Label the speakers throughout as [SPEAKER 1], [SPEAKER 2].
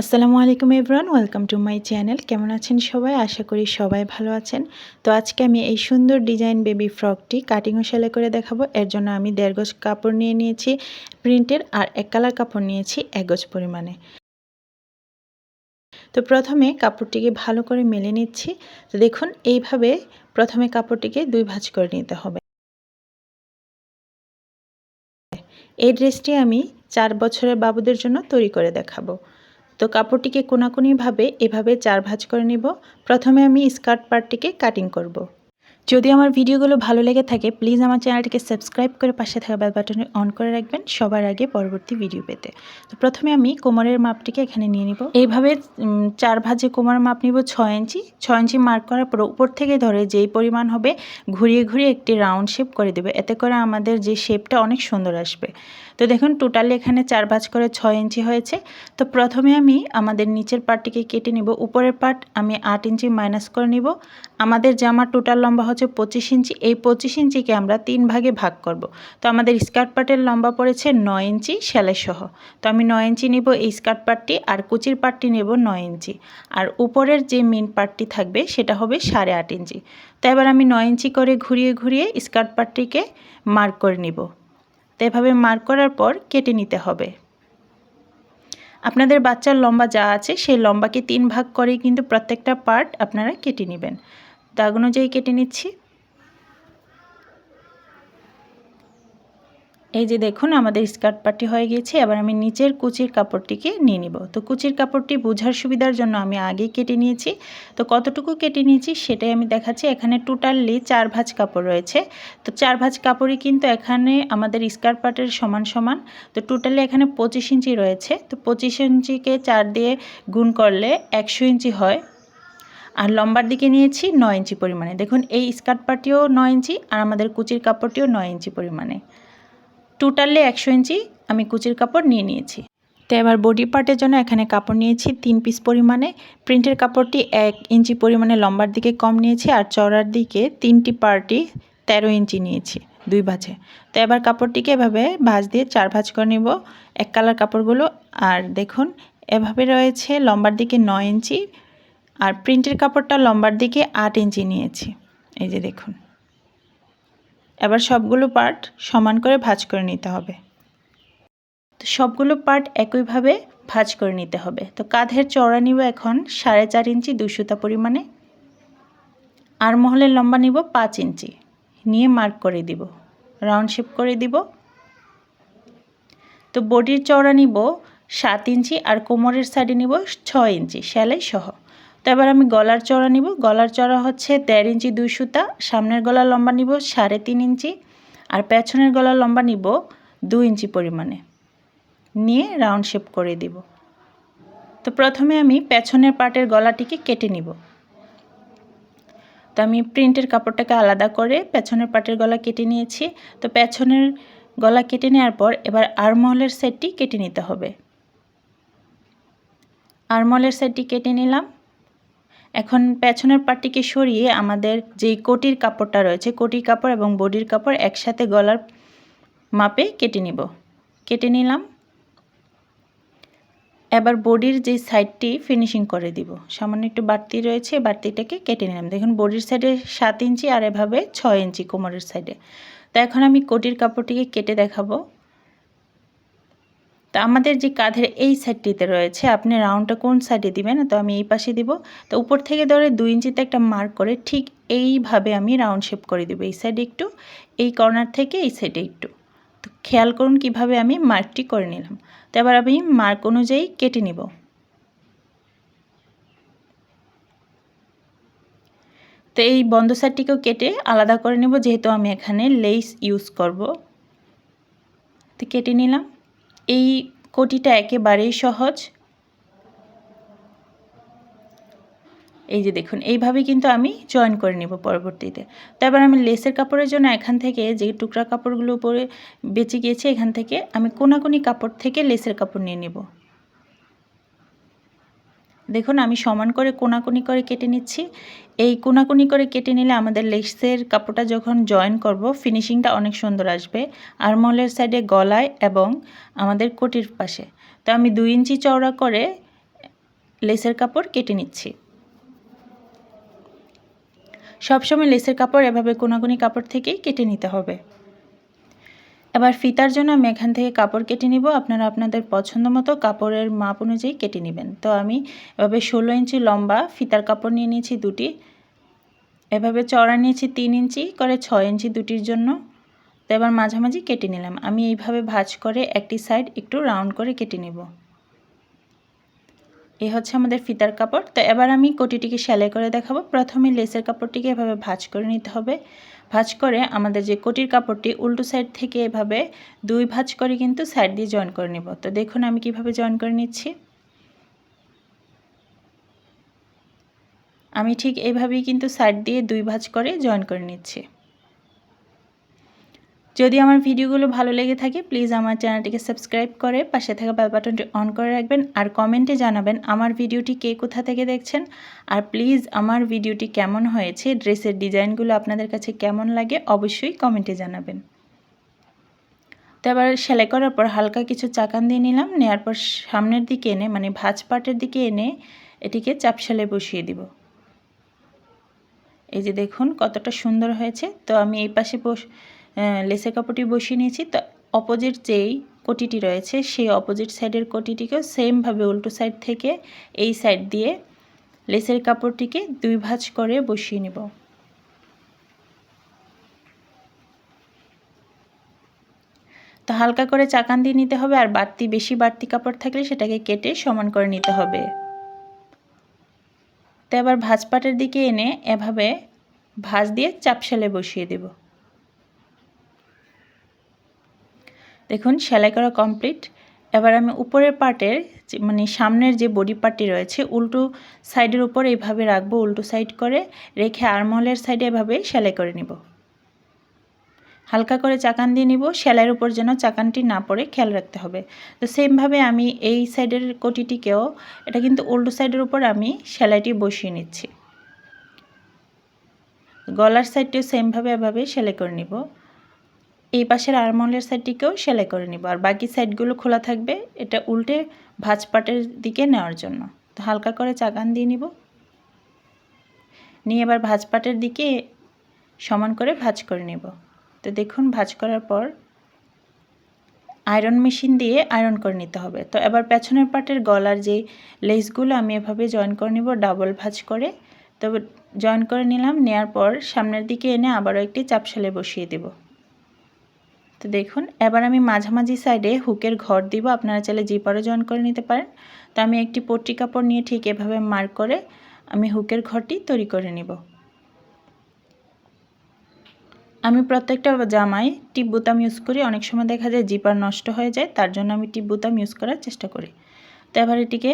[SPEAKER 1] আসসালামু আলাইকুম everyone welcome to my channel. কেমন আছেন সবাই? আশা করি সবাই ভালো আছেন। তো আজকে আমি এই সুন্দর ডিজাইন বেবি ফ্রকটি কাটিং ও সেলাই করে দেখাবো। এর জন্য আমি দেড় গজ কাপড় নিয়ে নিয়েছি প্রিন্টের আর এক কালার কাপড় নিয়েছি এক গজ পরিমাণে। তো প্রথমে কাপড়টিকে ভালো করে মেলে নিচ্ছি। তো দেখুন, এইভাবে প্রথমে কাপড়টিকে দুই ভাঁজ করে নিতে হবে। এই ড্রেসটি আমি চার বছরের বাবুদের জন্য তৈরি করে দেখাবো। তো কাপড়টিকে কোনাকুনিভাবে এভাবে চার ভাঁজ করে নেব প্রথমে আমি স্কার্ট পার্টটিকে কাটিং করব। যদি আমার ভিডিওগুলো ভালো লেগে থাকে প্লিজ আমার চ্যানেলটিকে সাবস্ক্রাইব করে পাশে থাকা বেল বাটনে অন করে রাখবেন সবার আগে পরবর্তী ভিডিও পেতে। তো প্রথমে আমি কোমরের মাপটিকে এখানে নিয়ে নিব। এইভাবে চার ভাজে কোমরের মাপ নিব ছয় ইঞ্চি। ছয় ইঞ্চি মার্ক করার পর উপর থেকে ধরে যেই পরিমাণ হবে, ঘুরিয়ে ঘুরিয়ে একটি রাউন্ড শেপ করে দেবে। এতে করে আমাদের যে শেপটা অনেক সুন্দর আসবে। তো দেখুন টোটালি এখানে চার ভাজ করে ছয় ইঞ্চি হয়েছে। তো প্রথমে আমি আমাদের নিচের পার্টটিকে কেটে নিব। উপরের পার্ট আমি আট ইঞ্চি মাইনাস করে নিব। আমাদের জামার টোটাল লম্বা হচ্ছে পঁচিশ ইঞ্চি। এই পঁচিশ ইঞ্চিকে আমরা তিন ভাগে ভাগ করব। তো আমাদের স্কার্ট পার্টের লম্বা পড়েছে নয় ইঞ্চি সেলাই সহ তো আমি নয় ইঞ্চি নেব এই স্কার্ট পার্টটি আর কুচির পার্টটি নেব নয় ইঞ্চি। আর উপরের যে মেন পার্টটি থাকবে সেটা হবে সাড়ে আট ইঞ্চি। তো এবার আমি নয় ইঞ্চি করে ঘুরিয়ে ঘুরিয়ে স্কার্ট পার্টটিকে মার্ক করে নিব। তো এভাবে মার্ক করার পর কেটে নিতে হবে। আপনাদের বাচ্চার লম্বা যা আছে সেই লম্বাকে তিন ভাগ করে কিন্তু প্রত্যেকটা পার্ট আপনারা কেটে নেবেন। দাগ অনুযায়ী কেটে নিচ্ছি। এই যে দেখুন, আমাদের স্কার্ট পার্টি হয়ে গিয়েছে। এবার আমি নিচের কুচির কাপড়টিকে নিয়ে নিব। তো কুচির কাপড়টি বোঝার সুবিধার জন্য আমি আগে কেটে নিয়েছি। তো কতটুকু কেটে নিয়েছি সেটাই আমি দেখাচ্ছি। এখানে টোটালি চার ভাঁজ কাপড় রয়েছে। তো চার ভাঁজ কাপড়ই কিন্তু এখানে আমাদের স্কার্ট পার্টের সমান সমান। তো টোটালি এখানে পঁচিশ ইঞ্চি রয়েছে। তো পঁচিশ ইঞ্চিকে চার দিয়ে গুণ করলে একশো ইঞ্চি হয়। আর লম্বার দিকে নিয়েছি নয় ইঞ্চি পরিমাণে। দেখুন, এই স্কার্ট পার্টিও নয় ইঞ্চি আর আমাদের কুচির কাপড়টিও নয় ইঞ্চি পরিমাণে। টোটালি একশো ইঞ্চি আমি কুচির কাপড় নিয়ে নিয়েছি। তো এবার বডি পার্টের জন্য এখানে কাপড় নিয়েছি তিন পিস পরিমাণে। প্রিন্টের কাপড়টি এক ইঞ্চি পরিমাণে লম্বার দিকে কম নিয়েছি আর চড়ার দিকে তিনটি পার্টি তেরো ইঞ্চি নিয়েছি দুই ভাঁজে। তো এবার কাপড়টিকে এভাবে ভাঁজ দিয়ে চার ভাঁজ করে নেব। এক কালার কাপড়গুলো আর দেখুন, এভাবে রয়েছে লম্বার দিকে নয় ইঞ্চি আর প্রিন্টের কাপড়টা লম্বার দিকে আট ইঞ্চি নিয়েছি। এই যে দেখুন। এবার সবগুলো পার্ট সমান করে ভাজ করে নিতে হবে। তো সবগুলো পার্ট একইভাবে ভাজ করে নিতে হবে। তো কাঁধের চড়া নিব এখন সাড়ে চার ইঞ্চি দুশোতা পরিমাণে। আর মহলের লম্বা নিব পাঁচ ইঞ্চি। নিয়ে মার্ক করে দিব। রাউন্ড শেপ করে দিব। তো বডির চড়া নিব সাত ইঞ্চি আর কোমরের সাইডে নিব ছয় ইঞ্চি, সেলাই সহ। তো এবার আমি গলার চড়া নিব। গলার চড়া হচ্ছে দেড় ইঞ্চি দুই সুতা, সামনের গলার লম্বা নিব সাড়ে তিন ইঞ্চি, আর পেছনের গলার লম্বা নিব দু ইঞ্চি পরিমাণে। নিয়ে রাউন্ড শেপ করে দিব। তো প্রথমে আমি পেছনের পার্টের গলাটিকে কেটে নিব। তো আমি প্রিন্টের কাপড়টাকে আলাদা করে পেছনের পার্টের গলা কেটে নিয়েছি। তো পেছনের গলা কেটে নেওয়ার পর এবার আরমহলের সেটটি কেটে নিতে হবে। আরমহলের সেটটি কেটে নিলাম। এখন পেছনের পাটটিকে সরিয়ে আমাদের যেই কোটির কাপড়টা রয়েছে, কোটির কাপড় এবং বডির কাপড় একসাথে গলার মাপে কেটে নিব। কেটে নিলাম। এবার বডির যে সাইডটি ফিনিশিং করে দিব। সামান্য একটু বাড়তি রয়েছে বাড়তিটাকে কেটে নিলাম। দেখুন, বডির সাইডে সাত ইঞ্চি আর এভাবে ছয় ইঞ্চি কোমরের সাইডে। তো এখন আমি কোটির কাপড়টিকে কেটে দেখাবো। তো আমাদের যে কাঁধের এই সাইডটিতে রয়েছে, আপনি রাউন্ডটা কোন সাইডে দিবেন? তো আমি এই পাশে দিব। তো উপর থেকে ধরে দুই ইঞ্চিতে একটা মার্ক করে ঠিক এইভাবে আমি রাউন্ড শেপ করে দেবো। এই সাইডে একটু, এই কর্নার থেকে এই সাইডে একটু। তো খেয়াল করুন কীভাবে আমি মার্কটি করে নিলাম। তো এবার আমি মার্ক অনুযায়ী কেটে নিব। তো এই বন্ধ সাইডটিকেও কেটে আলাদা করে নেব, যেহেতু আমি এখানে লেস ইউজ করব। তো কেটে নিলাম। এই কোটিটা একেবারেই সহজ। এই যে দেখুন, এইভাবে কিন্তু আমি জয়েন করে নেব পরবর্তীতে। তারপর আমি লেসের কাপড়ের জন্য এখান থেকে যে টুকরা কাপড়গুলো উপরে বেঁচে গিয়েছে, এখান থেকে আমি কোনাকুনি কাপড় থেকে লেসের কাপড় নিয়ে নেব। দেখুন, আমি সমান করে কোনাকুনি করে কেটে নিচ্ছি। এই কোনাকুনি করে কেটে নিলে আমাদের লেসের কাপড়টা যখন জয়েন করব, ফিনিশিংটা অনেক সুন্দর আসবে। আর মলের সাইডে গলায় এবং আমাদের কোটির পাশে। তো আমি দুই ইঞ্চি চওড়া করে লেসের কাপড় কেটে নিচ্ছি। সবসময় লেসের কাপড় এভাবে কোনাকুনি কাপড় থেকেই কেটে নিতে হবে। এবার ফিতার জন্য আমি এখান থেকে কাপড় কেটে নিব। আপনারা আপনাদের পছন্দ মতো কাপড়ের মাপ অনুযায়ী কেটে নেবেন। তো আমি এভাবে ষোলো ইঞ্চি লম্বা ফিতার কাপড় নিয়ে নিয়েছি দুটি। এভাবে চড়া নিয়েছি তিন ইঞ্চি করে ছয় ইঞ্চি দুটির জন্য। তো এবার মাঝামাঝি কেটে নিলাম। আমি এইভাবে ভাজ করে একটি সাইড একটু রাউন্ড করে কেটে নিব। এই হচ্ছে আমাদের ফিতার কাপড়। তো এবার আমি কোটিটিকে সেলাই করে দেখাবো। প্রথমে লেসের কাপড়টিকে এভাবে ভাজ করে নিতে হবে। ভাজ করে আমাদের যে কোটির কাপড়টি উল্টো সাইড থেকে এভাবে দুই ভাঁজ করে কিন্তু সাইড দিয়ে জয়েন করে নেব। তো দেখুন আমি কীভাবে জয়েন করে নিচ্ছি। আমি ঠিক এইভাবেই কিন্তু সাইড দিয়ে দুই ভাঁজ করে জয়েন করে নিচ্ছি। যদি আমার ভিডিওগুলো ভালো লেগে থাকে প্লিজ আমার চ্যানেলটিকে সাবস্ক্রাইব করে পাশে থাকা বেল বাটনটি অন করে রাখবেন আর কমেন্টে জানাবেন আমার ভিডিওটি কে কোথা থেকে দেখছেন আর প্লিজ আমার ভিডিওটি কেমন হয়েছে ড্রেসের ডিজাইনগুলো আপনাদের কাছে কেমন লাগে অবশ্যই কমেন্টে জানাবেন। তো এবার সেলাই করার পর হালকা কিছু চাকান দিয়ে নিলাম নেওয়ার পর সামনের দিকে এনে মানে ভাজ পাটের দিকে এনে এটিকে চাপ সেলাই বসিয়ে দিব। এই যে দেখুন কতটা সুন্দর হয়েছে, তো আমি এই পাশে বস লেসের কাপড়টি বসিয়ে নিয়েছি। তো অপোজিট যেই কোটিটি রয়েছে, সেই অপোজিট সাইডের কোটিটিকেও সেমভাবে উল্টো সাইড থেকে এই সাইড দিয়ে লেসের কাপড়টিকে দুই ভাঁজ করে বসিয়ে নেব। তো হালকা করে চাকান দিয়ে নিতে হবে, আর বাড়তি, বেশি বাড়তি কাপড় থাকলে সেটাকে কেটে সমান করে নিতে হবে। তো এবার ভাজ পাটের দিকে এনে এভাবে ভাজ দিয়ে চাপশালে বসিয়ে দেবো। দেখুন, সেলাই করা কমপ্লিট এবার আমি উপরের পার্টের মানে সামনের যে বডি পার্টটি রয়েছে, উল্টো সাইডের উপর এইভাবে রাখব, উল্টো সাইড করে রেখে আরমহলের সাইডে এভাবে সেলাই করে নিব। হালকা করে চাকান দিয়ে নিব, সেলাইয়ের উপর যেন চাকানটি না পড়ে, খেয়াল রাখতে হবে। তো সেমভাবে আমি এই সাইডের কোটিটিকেও, এটা কিন্তু উল্টো সাইডের উপর আমি সেলাইটি বসিয়ে নিচ্ছি। গলার সাইডটিও সেমভাবে এভাবে সেলাই করে নিব। এই পাশের আরমলের সাইডটিকেও সেলাই করে নিব। আর বাকি সাইডগুলো খোলা থাকবে, এটা উল্টে ভাজ পাটের দিকে নেওয়ার জন্য। তো হালকা করে চাকান দিয়ে নিব। নিয়ে এবার ভাজ পাটের দিকে সমান করে ভাজ করে নেব। তো দেখুন, ভাজ করার পর আয়রন মেশিন দিয়ে আয়রন করে নিতে হবে। তো এবার পেছনের পাটের গলার যে লেসগুলো, আমি এভাবে জয়েন করে নিব ডাবল ভাজ করে। তো জয়েন করে নিলাম নেওয়ার পর সামনের দিকে এনে আবারও একটি চাপশালে বসিয়ে দেবো। তো দেখুন, এবার আমি মাঝামাঝি সাইডে হুকের ঘর দিব, আপনারা চাইলে জিপারও জয়েন করে নিতে পারেন। তো আমি একটি পট্টি কাপড় নিয়ে ঠিক এভাবে মার্ক করে আমি হুকের ঘরটি তৈরি করে নিব। আমি প্রত্যেকটা জামাই টিপ বোতাম ইউজ করি, অনেক সময় দেখা যায় জিপার নষ্ট হয়ে যায়, তার জন্য আমি টিপ বোতাম ইউজ করার চেষ্টা করি। তো এবার এটিকে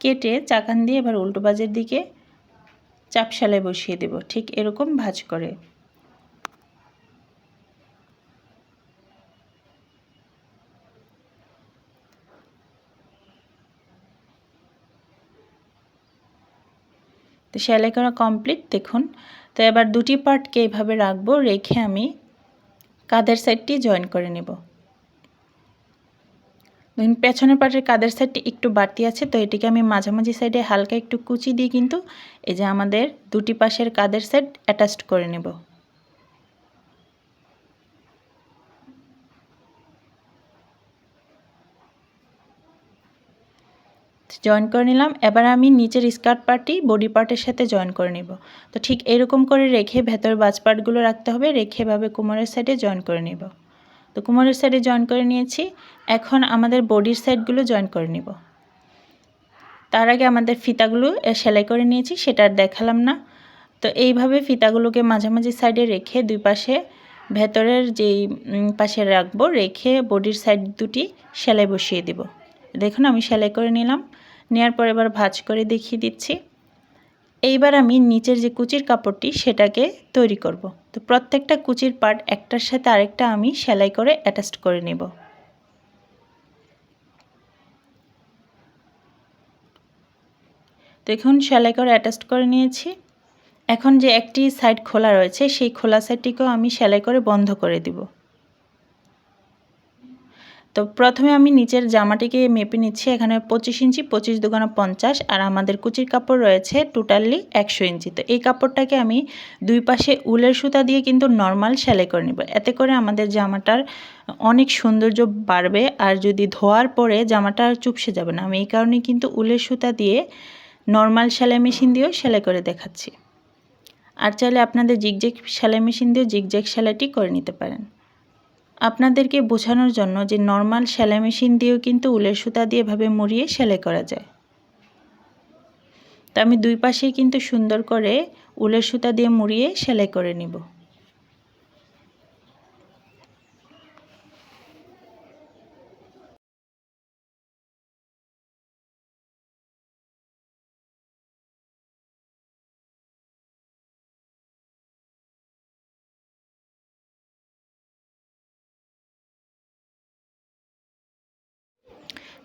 [SPEAKER 1] কেটে চাকান দিয়ে এবার উল্টো বাজের দিকে চাপশালে বসিয়ে দেব, ঠিক এরকম ভাজ করে। তো সেলাই করা কমপ্লিট দেখুন। তো এবার দুটি পার্টকে এইভাবে রাখব, রেখে আমি কাদের সাইডটি জয়েন করে নেব। দেখুন পেছনের পার্টের কাদের সাইডটি একটু বাড়তি আছে, তো এটিকে আমি মাঝামাঝি সাইডে হালকা একটু কুচি দিয়ে কিন্তু এই যে আমাদের দুটি পাশের কাদের সাইড অ্যাটাচড করে নেব। জয়েন করে নিলাম। এবার আমি নিচের স্কার্ট পার্টটি বডি পার্টের সাথে জয়েন করে নিব। তো ঠিক এরকম করে রেখে ভেতর বাজ পার্টগুলো রাখতে হবে। রেখে এভাবে কোমরের সাইডে জয়েন করে নিব। তো কোমরের সাইডে জয়েন করে নিয়েছি। এখন আমাদের বডির সাইডগুলো জয়েন করে নিব। তার আগে আমাদের ফিতাগুলো সেলাই করে নিয়েছি, সেটা আর দেখালাম না। তো এইভাবে ফিতাগুলোকে মাঝামাঝি সাইডে রেখে দুই পাশে ভেতরের যেই পাশে রাখব, রেখে বডির সাইড দুটি সেলাই বসিয়ে দিব। দেখুন আমি সেলাই করে নিলাম। নেওয়ার পর এবার ভাজ করে দেখিয়ে দিচ্ছি। এইবার আমি নিচের যে কুচির কাপড়টি, সেটাকে তৈরি করব। তো প্রত্যেকটা কুচির পার্ট একটার সাথে আরেকটা আমি সেলাই করে অ্যাটাচ করে নেব। দেখুন, সেলাই করে অ্যাটাচ করে নিয়েছি। এখন যে একটি সাইড খোলা রয়েছে, সেই খোলা সাইডটিকেও আমি সেলাই করে বন্ধ করে দিব। তো প্রথমে আমি নিচের জামাটিকে মেপে নিচ্ছি। এখানে পঁচিশ ইঞ্চি, পঁচিশ দুগানো পঞ্চাশ আর আমাদের কুচির কাপড় রয়েছে টোটালি একশো ইঞ্চি। তো এই কাপড়টাকে আমি দুই পাশে উলের সুতা দিয়ে কিন্তু নর্মাল সেলাই করে নেব। এতে করে আমাদের জামাটার অনেক সৌন্দর্য বাড়বে আর যদি ধোয়ার পরে জামাটা আর চুপসে যাবে না, আমি এই কারণে কিন্তু উলের সুতা দিয়ে নর্মাল সেলাই মেশিন দিয়েও সেলাই করে দেখাচ্ছি। আর চাইলে আপনাদের জিগজ্যাগ সেলাই মেশিন দিয়েও জিগজ্যাগ সেলাইটি করে নিতে পারেন। আপনাদেরকে বোঝানোর জন্য যে নর্মাল সেলাই মেশিন দিয়েও কিন্তু উলের সুতা দিয়ে এভাবে মুড়িয়ে সেলাই করা যায়। তো আমি দুই পাশেই কিন্তু সুন্দর করে উলের সুতা দিয়ে মুড়িয়ে সেলাই করে নিব।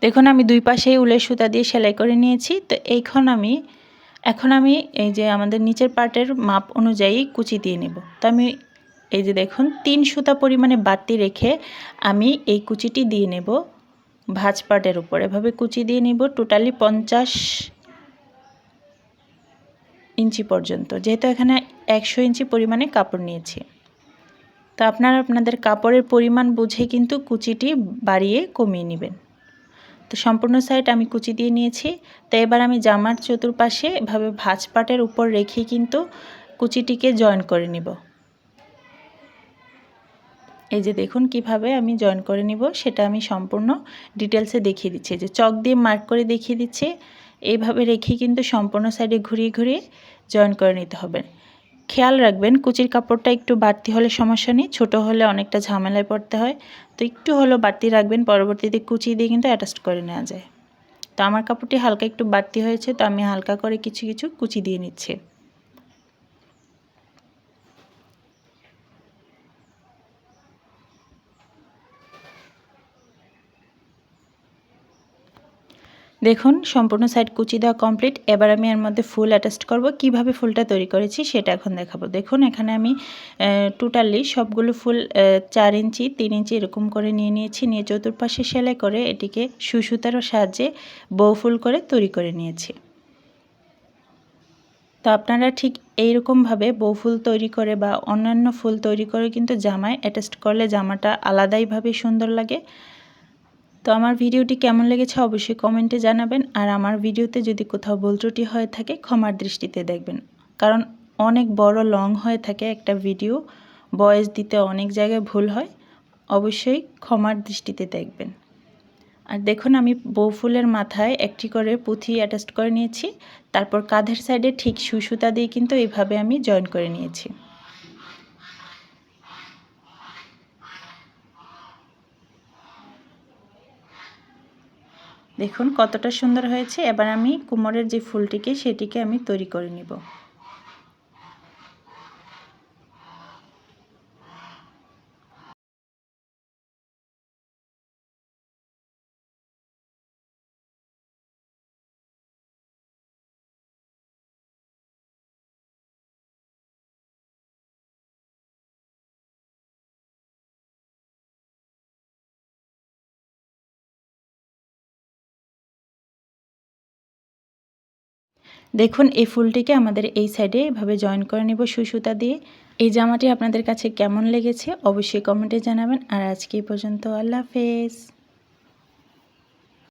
[SPEAKER 1] দেখুন, আমি দুই পাশেই উলের সুতা দিয়ে সেলাই করে নিয়েছি। তো এইখন আমি, এখন আমি এই যে আমাদের নিচের পার্টের মাপ অনুযায়ী কুচি দিয়ে নেব। তো আমি এই যে দেখুন, তিন সুতা পরিমাণে বাড়তি রেখে আমি এই কুচিটি দিয়ে নেব। ভাজ পার্টের উপর। এভাবে কুচি দিয়ে নিব টোটালি পঞ্চাশ ইঞ্চি পর্যন্ত। যেহেতু এখানে একশো ইঞ্চি পরিমাণে কাপড় নিয়েছি। তো আপনারা আপনাদের কাপড়ের পরিমাণ বুঝে কিন্তু কুচিটি বাড়িয়ে কমিয়ে নেবেন। তো সম্পূর্ণ সাইড আমি কুচি দিয়ে নিয়েছি। তো এবার আমি জামার চতুর্পাশে এভাবে ভাজ পাটের উপর রেখে কিন্তু কুচিটিকে জয়েন করে নিব। এই যে দেখুন কীভাবে আমি জয়েন করে নিব, সেটা আমি সম্পূর্ণ ডিটেলসে দেখিয়ে দিচ্ছি। যে চক দিয়ে মার্ক করে দেখিয়ে দিচ্ছি। এইভাবে রেখে কিন্তু সম্পূর্ণ সাইডে ঘুরিয়ে ঘুরিয়ে জয়েন করে নিতে হবে। খেয়াল রাখবেন, কুচির কাপড়টা একটু বাড়তি হলে সমস্যা নেই, ছোটো হলে অনেকটা ঝামেলায় পড়তে হয়। তো একটু হলেও বাড়তি রাখবেন, পরবর্তীতে কুচি দিয়ে কিন্তু অ্যাটাস্ট করে নেওয়া যায়। তো আমার কাপড়টি হালকা একটু বাড়তি হয়েছে, তো আমি হালকা করে কিছু কিছু কুচি দিয়ে নিচ্ছি। দেখুন, সম্পূর্ণ সাইড কুচি দেওয়া কমপ্লিট এবার আমি এর মধ্যে ফুল অ্যাটাস্ট করব। কীভাবে ফুলটা তৈরি করেছি সেটা এখন দেখাবো। দেখুন, এখানে আমি টোটালি সবগুলো ফুল চার ইঞ্চি, তিন ইঞ্চি এরকম করে নিয়ে নিয়েছি। নিয়ে চতুর্পাশে সেলাই করে এটিকে সুসুতার সাহায্যে বউ ফুল করে তৈরি করে নিয়েছি। তো আপনারা ঠিক এইরকমভাবে বউ ফুল তৈরি করে বা অন্যান্য ফুল তৈরি করে কিন্তু জামায় অ্যাটাস্ট করলে জামাটা আলাদাইভাবে সুন্দর লাগে। তো আমার ভিডিওটি কেমন লেগেছে অবশ্যই কমেন্টে জানাবেন আর আমার ভিডিওতে যদি কোথাও ভুল ত্রুটি হয়ে থাকে ক্ষমার দৃষ্টিতে দেখবেন। কারণ অনেক বড় লং হয়ে থাকে একটা ভিডিও, বয়েস দিতে অনেক জায়গায় ভুল হয়, অবশ্যই ক্ষমার দৃষ্টিতে দেখবেন। আর দেখুন, আমি বউ ফুলের মাথায় একটি করে পুঁথি অ্যাটাস্ট করে নিয়েছি, তারপর কাঁধের সাইডে ঠিক সুসুতা দিয়ে কিন্তু এইভাবে আমি জয়েন করে নিয়েছি। দেখুন কতটা সুন্দর হয়েছে। এবার আমি কুমোরের যে ফুলটিকে সেটিকে আমি তৈরি করে নিব। দেখুন, এই ফুলটিকে আমাদের এই সাইডে এভাবে জয়েন করে নেব সুসুতা দিয়ে। এই জামাটি আপনাদের কাছে কেমন লেগেছে অবশ্যই কমেন্টে জানাবেন। আর আজকে এই পর্যন্ত আল্লাহ হাফেজ।